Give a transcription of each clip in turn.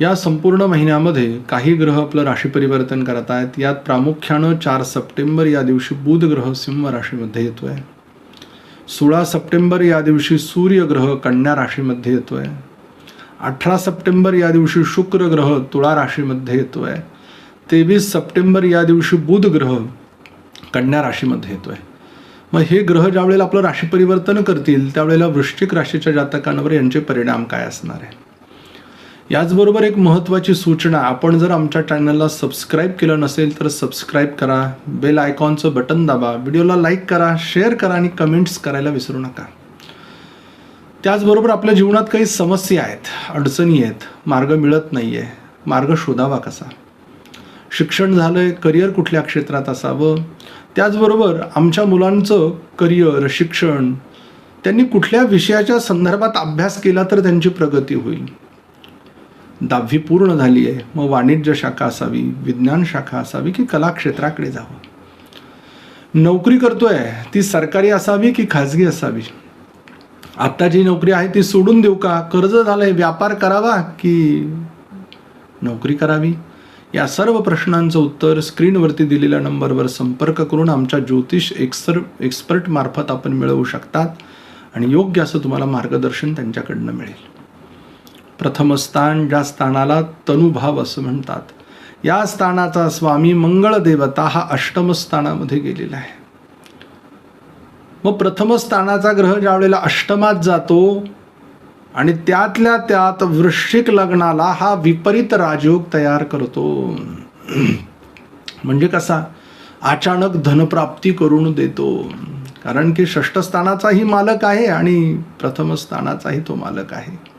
या संपूर्ण महिन्यामध्ये काही ग्रह आपलं राशी परिवर्तन करत आहेत. यात प्रामुख्यानं चार सप्टेंबर या दिवशी बुध ग्रह सिंह राशीमध्ये येतो आहे सोळा सप्टेंबर या दिवशी सूर्य ग्रह कन्या राशीमध्ये येतो आहे अठरा सप्टेंबर या दिवशी शुक्र ग्रह तुळा राशीमध्ये येतो आहे तेवीस सप्टेंबर या दिवशी बुध ग्रह कन्या राशीमध्ये येतो आहे मग हे ग्रह ज्यावेळेला आपलं राशी परिवर्तन करतील त्यावेळेला वृश्चिक राशीच्या जातकांवर यांचे परिणाम काय असणार आहे? याचबरोबर एक महत्त्वाची सूचना आपण जर आमच्या चॅनलला सबस्क्राईब केलं नसेल तर सबस्क्राईब करा बेल आयकॉनचं बटन दाबा व्हिडिओला लाईक करा शेअर करा आणि कमेंट्स करायला विसरू नका. त्याचबरोबर आपल्या जीवनात काही समस्या आहेत अडचणी आहेत मार्ग मिळत नाही आहे मार्ग शोधावा कसा? शिक्षण झालं आहे करिअर कुठल्या क्षेत्रात असावं? त्याचबरोबर आमच्या मुलांचं करिअर शिक्षण त्यांनी कुठल्या विषयाच्या संदर्भात अभ्यास केला तर त्यांची प्रगती होईल? दहावी पूर्ण झाली आहे. मग वाणिज्य शाखा असावी विज्ञान शाखा असावी की कला क्षेत्राकडे जावं? नोकरी करतोय ती सरकारी असावी की खाजगी असावी? आत्ता जी नोकरी आहे ती सोडून देऊ का? कर्ज झालंय व्यापार करावा की नोकरी करावी? या सर्व प्रश्नांचं उत्तर स्क्रीनवरती दिलेल्या नंबरवर संपर्क करून आमच्या ज्योतिष एक्सर एक्सपर्ट मार्फत आपण मिळवू शकतात आणि योग्य असं तुम्हाला मार्गदर्शन त्यांच्याकडनं मिळेल. प्रथम स्थान ज्या स्थानाला तनुभाव असं म्हणतात या स्थानाचा स्वामी मंगळदेवता हा अष्टमस्थानामध्ये गेलेला आहे. मग प्रथम स्थानाचा ग्रह ज्यावेळेला अष्टमात जातो आणि त्यातल्या त्यात वृश्चिक लग्नाला हा विपरीत राजयोग तयार करतो. म्हणजे कसा? अचानक धनप्राप्ती करून देतो. कारण की षष्ठस्थानाचाही मालक आहे आणि प्रथम स्थानाचाही तो मालक आहे.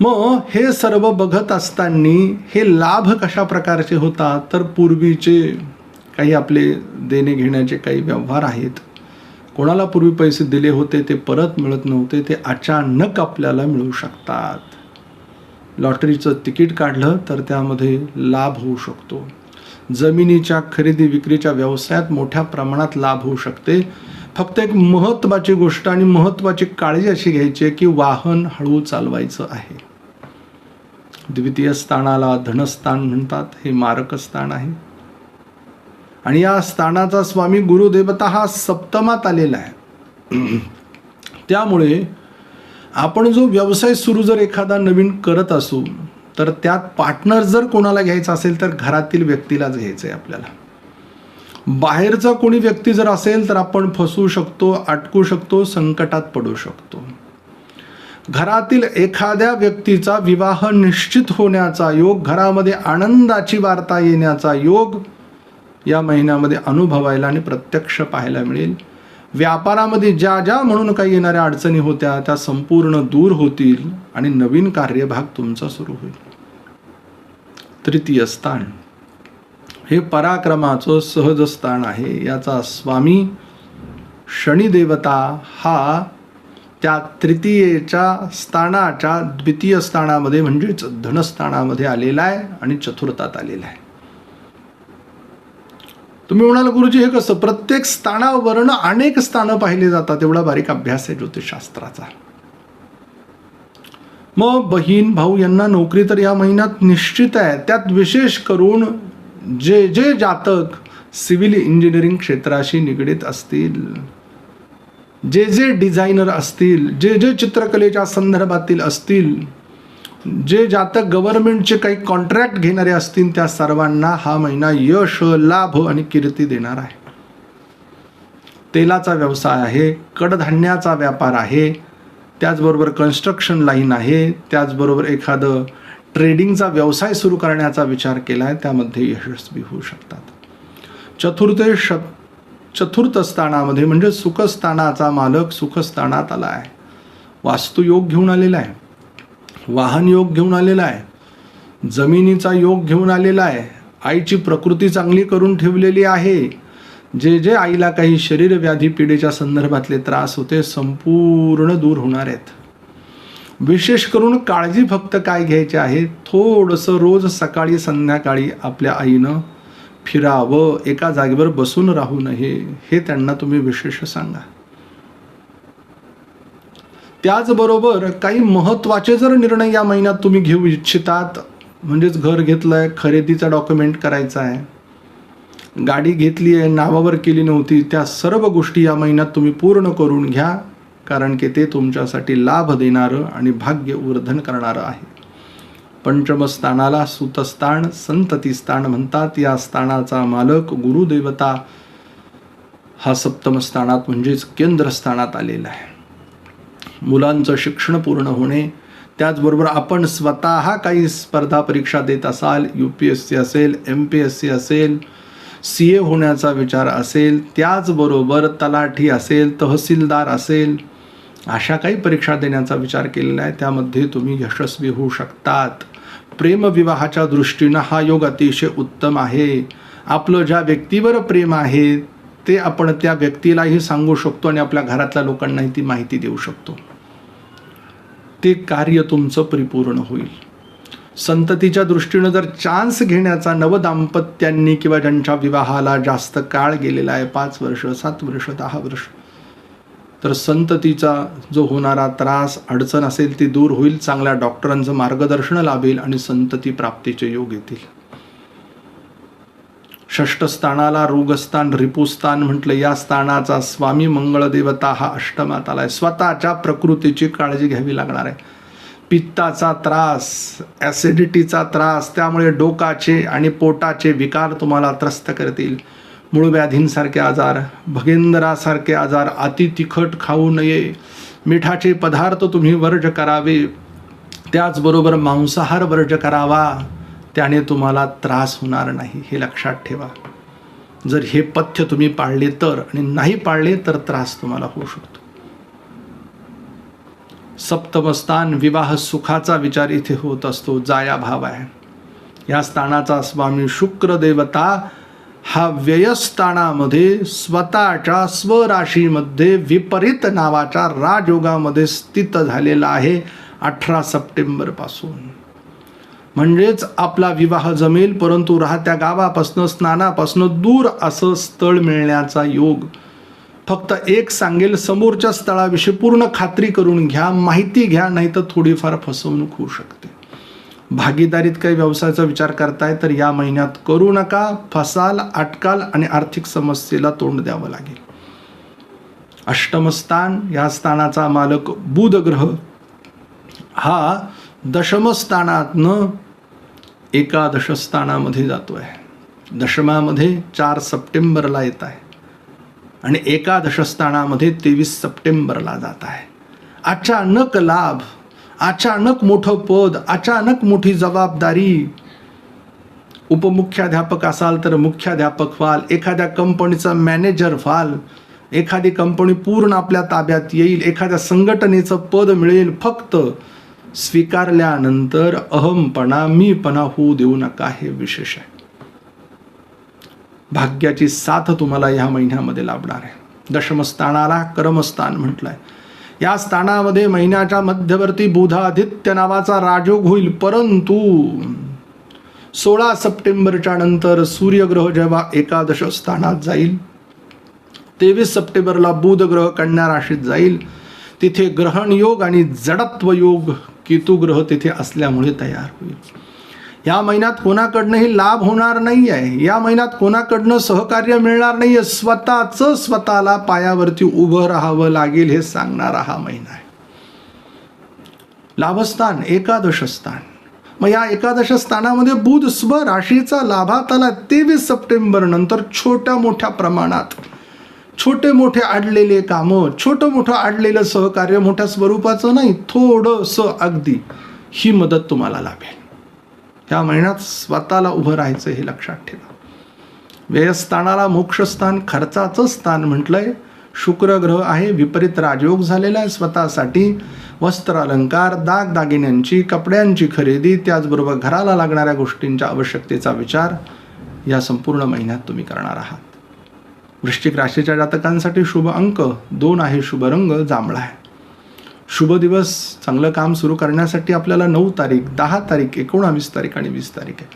मग हे सर्व बघत असताना हे लाभ कशा प्रकारचे होतात? तर पूर्वीचे काही आपले देणे घेण्याचे काही व्यवहार आहेत. कोणाला पूर्वी पैसे दिले होते ते परत मिळत नव्हते ते अचानक आपल्याला मिळू शकतात. लॉटरीचं तिकीट काढलं तर त्यामध्ये लाभ होऊ शकतो. जमिनीच्या खरेदी विक्रीच्या व्यवसायात मोठ्या प्रमाणात लाभ होऊ शकते. फक्त एक महत्त्वाची गोष्ट आणि महत्त्वाची काळजी अशी घ्यायची आहे की वाहन हळू चालवायचं आहे. द्वितीय स्थानाला धनस्थान म्हणतात हे मारक स्थान आहे. आणि या स्थानाचा स्वामी गुरुदेवता हा सप्तमात आलेला आहे. त्यामुळे आपण जो व्यवसाय सुरू जर एखादा नवीन करत असू तर त्यात पार्टनर जर कोणाला घ्यायचा असेल तर घरातील व्यक्तीलाच घ्यायचं आहे आपल्याला. बाहेरचा कोणी व्यक्ती जर असेल तर आपण फसू शकतो अटकू शकतो संकटात पडू शकतो. घरातील एखाद्या व्यक्तीचा विवाह निश्चित होण्याचा योग घरामध्ये आनंदाची वार्ता येण्याचा योग या महिन्यामध्ये अनुभवायला आणि प्रत्यक्ष पाहायला मिळेल. व्यापारामध्ये ज्या ज्या म्हणून काही येणाऱ्या अडचणी होत्या त्या संपूर्ण दूर होतील आणि नवीन कार्यभाग तुमचा सुरू होईल. तृतीय स्थान. हे पराक्रमाचं सहज स्थान आहे. याचा स्वामी शनिदेवता हा त्या तृतीयेच्या स्थानाच्या द्वितीय स्थानामध्ये म्हणजेच धनस्थानामध्ये आलेला आहे आणि चतुर्थात आलेला आहे. तुम्ही म्हणाल गुरुजी हे कसं? प्रत्येक स्थानावरनं अनेक स्थानं पाहिली जातात. एवढा बारीक अभ्यास आहे ज्योतिषशास्त्राचा. मग बहीण भाऊ यांना नोकरी तर या महिन्यात निश्चित आहे. त्यात विशेष करून जे जे जातक सिव्हिल इंजिनिअरिंग क्षेत्राशी निगडीत असतील जे जे डिझायनर असतील जे जे चित्रकलेच्या संदर्भातील असतील जे जातक गव्हर्नमेंटचे काही कॉन्ट्रॅक्ट घेणारे असतील त्या सर्वांना हा महिना यश लाभ आणि कीर्ती देणार आहे. तेलाचा व्यवसाय आहे कडधान्याचा व्यापार आहे त्याचबरोबर कन्स्ट्रक्शन लाईन आहे त्याचबरोबर एखादं ट्रेडिंगचा व्यवसाय सुरू करण्याचा विचार केला आहे त्यामध्ये यशस्वी होऊ शकतात. चतुर्थे श चतुर्थ स्थानामध्ये म्हणजे सुखस्थानाचा मालक सुखस्थानात आला आहे. वास्तुयोग घेऊन आलेला आहे. वाहन योग घेऊन आलेला आहे. जमिनीचा योग घेऊन आलेला आहे. आईची प्रकृती चांगली करून ठेवलेली आहे. जे जे आईला काही शरीर व्याधी पिढीच्या संदर्भातले त्रास होते संपूर्ण दूर होणार आहेत. विशेष करून काळजी फक्त काय घ्यायची आहे? थोडंसं रोज सकाळी संध्याकाळी आपल्या आईनं फिरावं एका जागेवर बसून राहू नये हे त्यांना तुम्ही विशेष सांगा. त्याचबरोबर काही महत्त्वाचे जर निर्णय या महिन्यात तुम्ही घेऊ इच्छितात म्हणजेच घर घेतलंय खरेदीचा डॉक्युमेंट करायचा आहे गाडी घेतली आहे नावावर केली नव्हती त्या सर्व गोष्टी या महिन्यात तुम्ही पूर्ण करून घ्या. कारण की ते तुमच्यासाठी लाभ देणारं आणि भाग्य वर्धन करणारं आहे. पंचमस्थानाला सुतस्थान संततीस्थान म्हणतात. या स्थानाचा मालक गुरुदेवता हा सप्तम स्थानात म्हणजेच केंद्रस्थानात आलेला आहे. मुलांचं शिक्षण पूर्ण होणे त्याचबरोबर आपण स्वतः काही स्पर्धा परीक्षा देत असाल यू पी एस सी असेल एम पी एस सी असेल सी ए होण्याचा विचार असेल त्याचबरोबर तलाठी असेल तहसीलदार असेल अशा काही परीक्षा देण्याचा विचार केलेला आहे. त्यामध्ये तुम्ही यशस्वी होऊ शकतात. प्रेमविवाहाच्या दृष्टीनं हा योग अतिशय उत्तम आहे. आपलं ज्या व्यक्तीवर प्रेम आहे ते आपण त्या व्यक्तीलाही सांगू शकतो आणि आपल्या घरातल्या लोकांनाही ती माहिती देऊ शकतो. ते कार्य तुमचं परिपूर्ण होईल. संततीच्या दृष्टीनं जर चान्स घेण्याचा नवदाम्पत्यांनी किंवा ज्यांच्या विवाहाला जास्त काळ गेलेला आहे पाच वर्ष सात वर्ष दहा वर्ष तर संततीचा जो होणारा त्रास अडचण असेल ती दूर होईल चांगल्या डॉक्टरांचं मार्गदर्शन लाभेल आणि संतती प्राप्तीचे योग येतील. षष्ठ स्थानाला रोगस्थान रिपुस्थान म्हटलं या स्थानाचा स्वामी मंगळदेवता हा अष्टमात आलाय स्वतःच्या प्रकृतीची काळजी घ्यावी लागणार आहे. पित्ताचा त्रास ॲसिडिटीचा त्रास त्यामुळे डोकाचे आणि पोटाचे विकार तुम्हाला त्रस्त करतील. मूळव्याधींसारखे आजार भगेंद्रासारखे आजार अति तिखट खाऊ नये. मिठाचे पदार्थ तुम्ही वर्ज करावे. त्याचबरोबर मांसाहार वर्ज करावा. त्याने तुम्हाला त्रास होणार नाही हे लक्षात ठेवा. जर हे पथ्य तुम्ही पाळले तर आणि नाही पाळले तर त्रास तुम्हाला होऊ शकतो. सप्तमस्थान विवाह सुखाचा विचार इथे होत असतो जाया भाव आहे. या स्थानाचा स्वामी शुक्र देवता हा व्ययस्थानामध्ये स्वतःच्या स्वराशीमध्ये विपरीत नावाच्या राजयोगामध्ये स्थित झालेला आहे अठरा सप्टेंबरपासून म्हणजेच आपला विवाह जमेल परंतु राहत्या गावापासनं स्नानापासनं दूर असं स्थळ मिळण्याचा योग. फक्त एक सांगेल समोरच्या स्थळाविषयी पूर्ण खात्री करून घ्या माहिती घ्या नाही तर थोडीफार फसवणूक होऊ शकते. भागीदारीत काही व्यवसायाचा विचार करताय तर या महिन्यात करू नका. फसाल अटकाल आणि आर्थिक समस्येला तोंड द्यावं लागेल. अष्टमस्थान या स्थानाचा मालक बुध ग्रह हा दशमस्थानातनं एकादश स्थानामध्ये जातो आहे दशमामध्ये चार सप्टेंबरला येत आहे आणि एकादश स्थानामध्ये तेवीस सप्टेंबरला जात आहे अचानक लाभ अचानक मोठं पद अचानक मोठी जबाबदारी. उपमुख्याध्यापक असाल तर मुख्याध्यापक व्हाल एखाद्या कंपनीचा मॅनेजर व्हाल एखादी कंपनी पूर्ण आपल्या ताब्यात येईल एखाद्या संघटनेचं पद मिळेल फक्त स्वीकारल्यानंतर अहमपणा मीपणा होऊ देऊ नका हे विशेष आहे. भाग्याची साथ तुम्हाला ह्या महिन्यामध्ये लाभणार आहे. दशमस्थानाला कर्मस्थान म्हटलंय. या स्थानामध्ये महिन्याच्या मध्यवर्ती बुधादित्य नावाचा राजयोग होईल परंतु सोळा सप्टेंबरच्या नंतर सूर्यग्रह जेव्हा एकादश स्थानात जाईल तेवीस सप्टेंबरला बुध ग्रह कन्या राशीत जाईल. तिथे ग्रहण योग आणि जडत्व योग केतुग्रह तिथे असल्यामुळे तयार होईल. या महिन्यात कोणाकडनंही लाभ होणार नाही आहे या महिन्यात कोणाकडनं सहकार्य मिळणार नाही आहे स्वतःचं स्वतःला पायावरती उभं राहावं लागेल हे सांगणारा हा महिना आहे. लाभस्थान एकादश स्थान मग या एकादश स्थानामध्ये बुध स्व राशीचा लाभात आला तेवीस सप्टेंबर नंतर छोट्या मोठ्या प्रमाणात. छोटे मोठे अडलेले कामं छोटं मोठं अडलेलं सहकार्य मोठ्या स्वरूपाचं नाही थोडंसं अगदी ही मदत तुम्हाला लाभेल. या महिन्यात स्वतःला उभं राहायचं हे लक्षात ठेवा. व्ययस्थानाला मोक्षस्थान खर्चाचं स्थान म्हटलंय. शुक्र ग्रह आहे विपरीत राजयोग झालेला आहे स्वतःसाठी. वस्त्र अलंकार दागदागिन्यांची कपड्यांची खरेदी त्याचबरोबर घराला लागणाऱ्या गोष्टींच्या आवश्यकतेचा विचार या संपूर्ण महिन्यात तुम्ही करणार आहात. वृश्चिक राशीच्या जातकांसाठी शुभ अंक दोन आहे शुभ रंग जांभळा आहे. शुभ दिवस चांगलं काम सुरू करण्यासाठी आपल्याला नऊ तारीख दहा तारीख एकोणावीस तारीख आणि वीस तारीख आहे.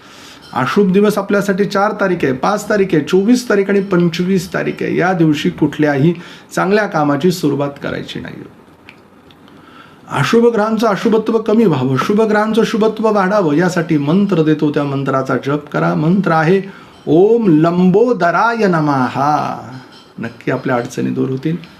अशुभ दिवस आपल्यासाठी चार तारीख आहे पाच तारीख आहे चोवीस तारीख आणि पंचवीस तारीख आहे. या दिवशी कुठल्याही चांगल्या कामाची सुरुवात करायची नाही. अशुभ ग्रहांचं अशुभत्व कमी व्हावं शुभ ग्रहांचं शुभत्व वाढावं यासाठी मंत्र देतो. त्या मंत्राचा जप करा. मंत्र आहे ओम लंबोदराय नमाहा नक्की आपल्या अडचणी दूर होतील.